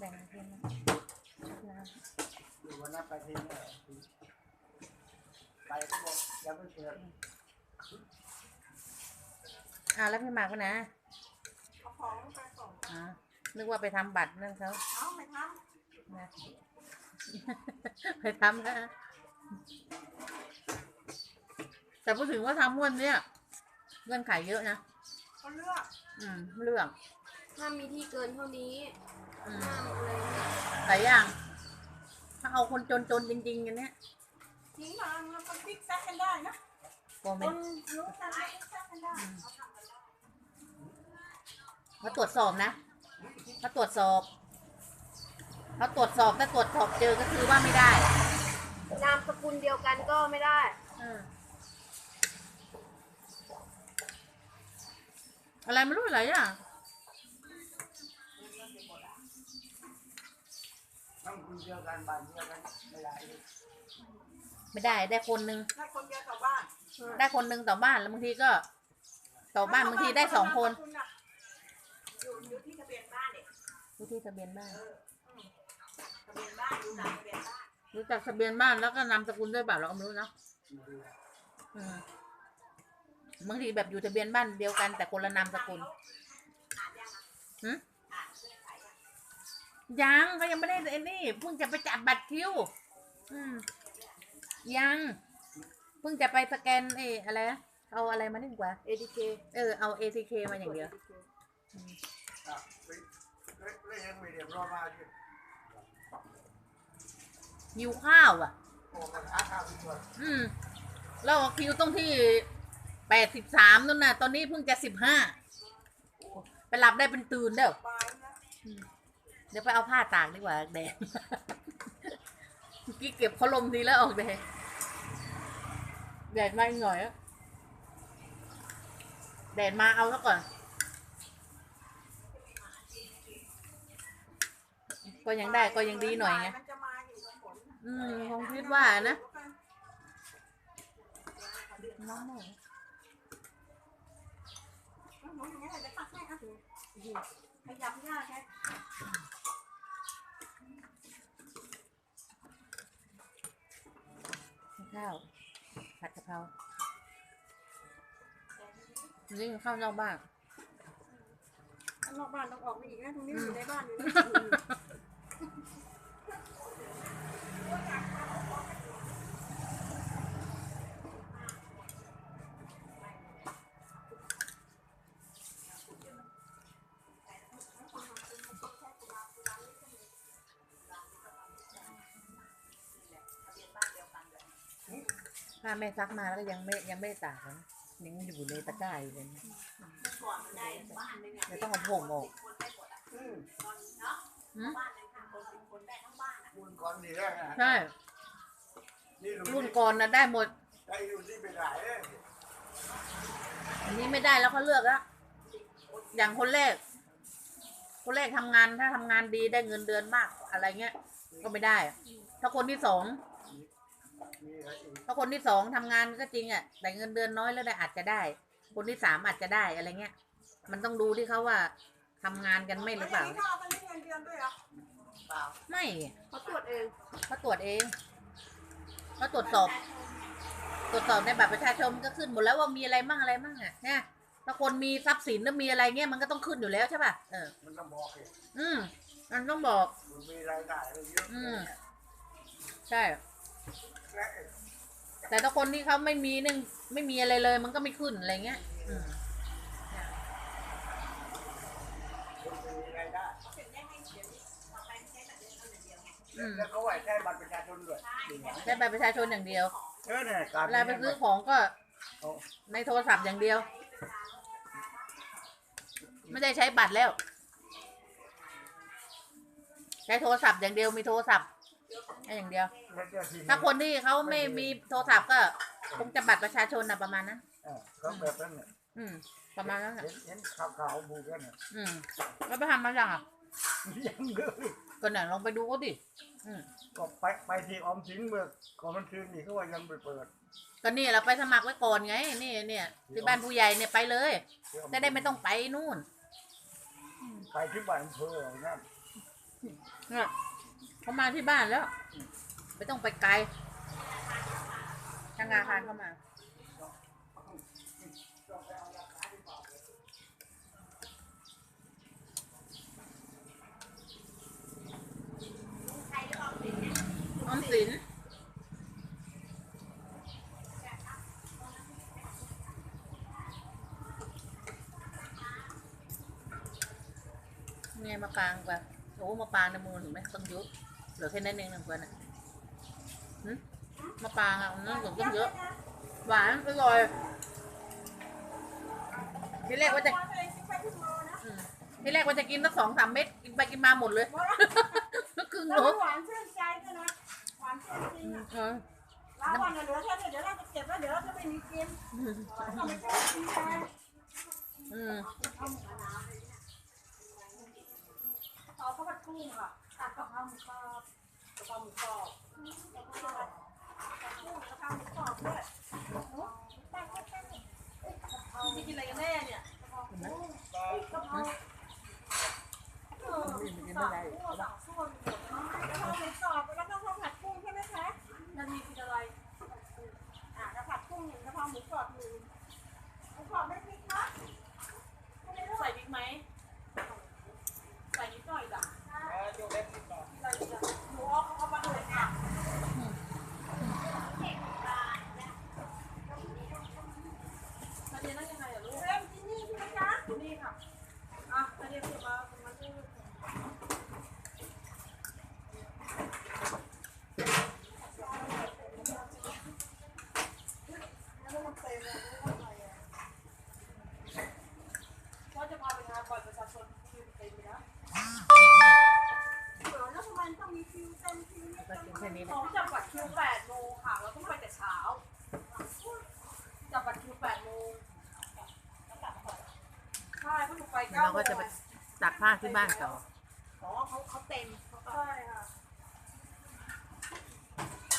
แบ่งเพื่อนนะน้อยู่วันนั้นไปที่นี่ไปก็บอกยังไม่เปิดำอ่าแล้วพี่หมากไปไหนเอาของไปส่งอ๋อนึกว่าไปทำบัตรนั่นเขาเอาไปทนะไปทำนะแต่พูดถึงว่าทำม้วนเนี่ยเงื่อนไขเยอะนะำก็เลือก อืมเรื่อง ถ้ามีที่เกินเท่านี้อืมห้ามเลยหลายอย่าง ถ้าเอาคนจนๆจริงๆกันเนี้ยทิ้งมาแล้วก็พลิกแซกกันได้นะโกเมคนนรู้กันพลิกแซกกันได้เขาตรวจสอบนะถ้าตรวจสอบเขาตรวจสอบถ้าตรวจสอบเจอก็คือว่าไม่ได้นามสกุลเดียวกันก็ไม่ได้ เอออะไรไม่รู้อะไรอะ ต้องคุยเดียวกันบ้านเดียวกันไม่ได้เลยไม่ได้ได้คนนึงถ้าคนเดียวกับบ้านได้คนนึงต่อบ้านแล้วบางทีก็ ต่อบ้านบางทีได้สองคนอยู่อยู่ที่ทะเบียนบ้านเนี่ยรู้ที่ทะเบียนบ้านทะเบียนบ้านอยู่ตามทะเบียนบ้านรู้จักทะเบียนบ้านแล้วก็นามสกุลด้วยเปล่าเราก็ไม่รู้เนาะอืมบางทีแบบอยู่ทะเบียนบ้านเดียวกันแต่คนละนามสกุลอ่านยังอะหึอ่ ยังก็ยังไม่ได้ไอ้นี่เพิ่งจะไปจัดบัตรคิวอืมยังเพิ่งจะไปสแกนเอออะไรนะเอาอะไรมานี่ดีกว่า ATK เออเอา ATK มาอย่างเดียว อะไปเล่นเล่นยังไม่เรียบร้อยมาที่หิวข้าวอะ โอ้มันอาข้าวทุกคนอืมแล้วคิวต้องที่แปดสิบสามนู่นน่ะ ตอนนี้เพิ่งจะสิบห้าไปหลับได้เป็นตื่นเด้อ เดี๋ยวไปเอาผ้าตากดีกว่าแดดเมื่อกี้เก็บเขาลมทีแล้วออกแดดแดดมาอีกหน่อยอะแดดมาเอาซะก่อนก็ยังได้ก็ยังดีหน่อยไงอืมคงคิดว่านะน้องหน่อยให้อะขยับยากแค่ ข้าว ผัดกะเพรานี่ข้าวนอกบ้าน ข้างนอกบ้านต้องออกไปอีกนะตรงนี้อยู่ในบ้านอยู่นะ ถ้าแม่ซักมาแล้วก็ยังไม่ยังไม่ได้ตากนะยังอยู่ในตะกร้าอยู่เลยนะก่อนมันได้บ้านหนึงอะเดี๋ยวต้องเอาผมออกคนได้หมดอะอืมตอนเนาะหืมบ้านหนึงค่ะคนเป็นคนได้ทั้งบ้านอะคุณก่อนนี่แรกนะใช่นี่รุ่นก่อนนะได้หมด ได้อยู่ที่ไม่ได้เลยอันนี้ไม่ได้แล้วเขาเลือกแล้วอย่างคนแรก คนแรกทำงานถ้าทำงานดีได้เงินเดือนมากอะไรเงี้ย ก็ไม่ได้ ถ้าคนที่สอง มีอะไรอีกถ้าคนที่สองทำงานก็จริงอะแต่เงินเดือนน้อยแล้วได้อาจจะได้ คนที่สามอาจจะได้อะไรเงี้ย มันต้องดูที่เขาว่าทำงานกันไม่หรือเปล่าแล้วย่งนี้เขาเอาไปเลี้ยงเงินเดือนด้วยเหรอเปล่าไม่เขาตรวจเองเขาตรวจเองเขาตรวจสอบ ตรวจสอบในบัตรประชาชนก็ขึ้นหมดแล้วว่ามีอะไรมั่งอะไรมั่งอะเนี่ยถ้าคนมีทรัพย์สินแล้วมีอะไรเงี้ยมันก็ต้องขึ้นอยู่แล้วใช่ป่ะเออมันต้องบอกเองอืมมันต้องบอก มันมีรายได้อะไรเยอะอืม ใช่ และแต่ถ้าคนที่เขาไม่มีนึงไม่มีอะไรเลย มันก็ไม่ขึ้นอะไรเงี้ยอืมคนไม่มีรายได้เสร็จได้ให้เดี๋ยวนี้ต่อไปใช้บัตรเดือนเท่านั้นเดียวไงอืมแล้วเขาไหวใช้บัตรประชาชนด้วยใช้บัตรประชาชนอย่างเดียวเออเนี่ยการเวลาไปซื้อของก็เอาในโทรศัพท์อย่างเดียว ไม่ได้ใช้บัตรแล้ว ใช้โทรศัพท์อย่างเดียวมีโทรศัพท์ แค่อย่างเดียวแล้วเจ้าที่ถ้าคนที่เขาไม่มีโทรศัพท์ก็คงจะบัตรประชาชนนะประมาณนั้นเออเขาแบบนั้นเนี่ยอืม ประมาณนั้นน่ะเห็นเห็นข่าวข่าวบูกันเนี่ยอืมแล้วไปทำมาอย่างอะยังเลยก็ไหนลองไปดูก็ดิอืมก็ไปไปที่ออมสินเมื่อก่อนมันคืนนี่เขาว่ายังไม่เปิดก็นี่เราไปสมัครไว้ก่อนไง นี่เนี่ยที่บ้านผู้ใหญ่เนี่ยไปเลยจะได้ไม่ต้องไปนู่น ไปที่บ้านอำเภอเอานั่นเนี่ย เขามาที่บ้านแล้ว ไม่ต้องไปไกลทางอาคารเข้ามา ออมสินเนี่ยมากลางไปโอ้ มาปางในมือเห็นไหมต้องยุบเหลือแค่นั้นเองหนึ่งคนอะหึมาปางอะนั่นถึงต้องเยอะ หวานอร่อยทีแรกว่าจะอืมทีแรกว่าจะกินสักสองสามเม็ดกินไปกินมาหมดเลยครึ่งแล้โลวมันหวานชื่นใจด้วยนะหวานชื่นจริงอะเออแล้ววันเหลือแค่นี้เดี๋ยวเราจะเก็บแล้วเดี๋ยวเราจะไม่มีกินเราไม่ต้องกินแทนอืมเอาข้าวผัดกุ้งค่ะตัดกะเพราหมูกรอบ กะเพราหมูกรอบแล้วก็ผัดกุ้งกะเพราหมูกรอบด้วยแป้งแป้งแป้งเอาจะกินอะไรกันแน่เนี่ยไหม กะเพราเออสองคู่สองส่วนหมดนะกะเพราหมูกรอบแล้วก็ข้าวผัดกุ้งใช่ไหมคะนาทีกินอะไรอะกะเพรากุ้งหนึ่งกะเพราหมูกรอบหนึ่งหมูกรอบไม่พริกนะใส่พริกไหมใส่นิดหน่อยจ้ะ ใส่จ้ะหนูเอาเอามาดูค่ะ นาเดียนั่งยังไงอะลูกเริ่มที่นี่ใช่ไหมจ๊ะนี่ค่ะอะนาเดียเก็บมามาดู ว่าจะพาไปงานบัตรประชาชนคิวเต็มเลยนะเดี๋ยวแล้วทำไมต้องมีคิวเต็มคิวเนี่ย ก็กินแค่นี้แห ข ละ องจับบัตรคิวแปดโมงค่ะ เราต้องไปแต่เช้าจับบัตรคิวแปดโมงใช่เพราะหนูไป เดี๋ยว เก้า เรา โมากที่บ้านต่อ อ๋อเขาเขาเต็ม